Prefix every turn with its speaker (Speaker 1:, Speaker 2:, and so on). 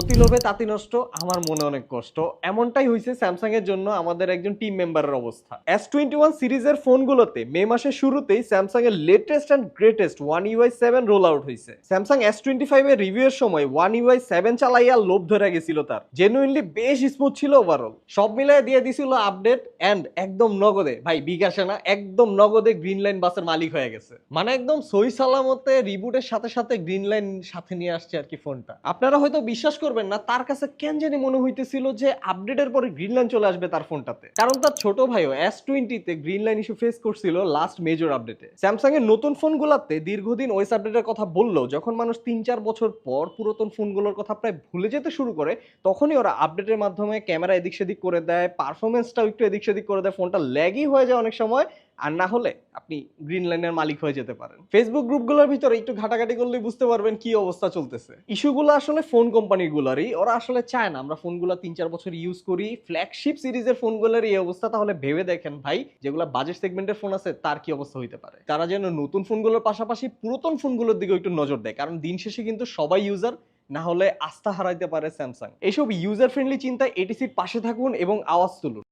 Speaker 1: অতি লোভে তাঁতি নষ্ট, আমার মনে অনেক কষ্ট। এমনটাই হয়েছে স্যামসাং এর জন্য আমাদের একজন টিম মেম্বারের অবস্থা। এস টোয়েন্টি ওয়ান সিরিজের ফোনগুলোতে মে মাসের শুরুতেই স্যামসাং এর latest and greatest One UI seven roll out হয়েছে স্যামসাং এস টোয়েন্টি ফাইভ এর রিভিউ এর সময় ওয়ান ইউআই সেভেন চালাইয়া লোভ ধরে গেছিল তার। জেনুইনলি বেশ স্মুথ ছিল ওভারঅল সব মিলিয়ে দিয়ে দিছিল আপডেট অ্যান্ড একদম নগদে, ভাই বিকাশে না, একদম নগদে গ্রিন লাইন বাসের মালিক হয়ে গেছে। মানে একদম সই সালামতে রিবুটের সাথে সাথে গ্রিন লাইন সাথে নিয়ে আসছে আর কি ফোনটা। আপনারা হয়তো বিশ্বাস করবেন না, তার কাছে কেন জানি মনে হইতেছিল যে আপডেটের পরে গ্রিন লাইন চলে আসবে তার ফোনটাতে কারণ তার ছোট ভাইও এস টোয়েন্টিতে গ্রিন লাইন ইস্যু ফেস করছিল লাস্ট মেজর আপডেটে স্যামসাং এর নতুন ফোনগুলোতে দীর্ঘদিন ওয়েস আপডেটের কথা বললেও যখন মানুষ তিন চার বছর পর পুরাতন ফোনগুলোর কথা প্রায় ভুলে যেতে শুরু করে, তখনই ওরা আপডেটের মাধ্যমে ক্যামেরা এদিক সেদিক করে দেয় পারফরমেন্সটাও একটু এদিক সেদিক করে দেয় ফোনটা ল্যাগই হয়ে যায় অনেক সময় আর না হলে আপনি গ্রিন লাইনের মালিক হয়ে যেতে পারেন। ফেসবুক গ্রুপগুলোর ভিতরে একটু ঘাটাঘাটি করলেই বুঝতে পারবেন কি অবস্থা চলতেছে। ইস্যুগুলো আসলে ফোন কোম্পানিগুলোরই ওরা আসলে চায় না। আমরা ফোনগুলো তিন চার বছর ইউজ করি। ফ্ল্যাগশিপ সিরিজের ফোনগুলোর এই অবস্থা, তাহলে ভেবে দেখেন ভাই, যেগুলো বাজেট সেগমেন্টের ফোন আছে, তার কি অবস্থা হইতে পারে? তারা যেন নতুন ফোনগুলোর পাশাপাশি পুরাতন ফোনগুলোর দিকে একটু নজর দেয়, কারণ দিন শেষে কিন্তু সবাই ইউজার না হলে আস্থা হারাইতে পারে স্যামসাং এইসব ইউজার ফ্রেন্ডলি চিন্তায় এটিসির পাশে থাকুন এবং আওয়াজ তুলুন।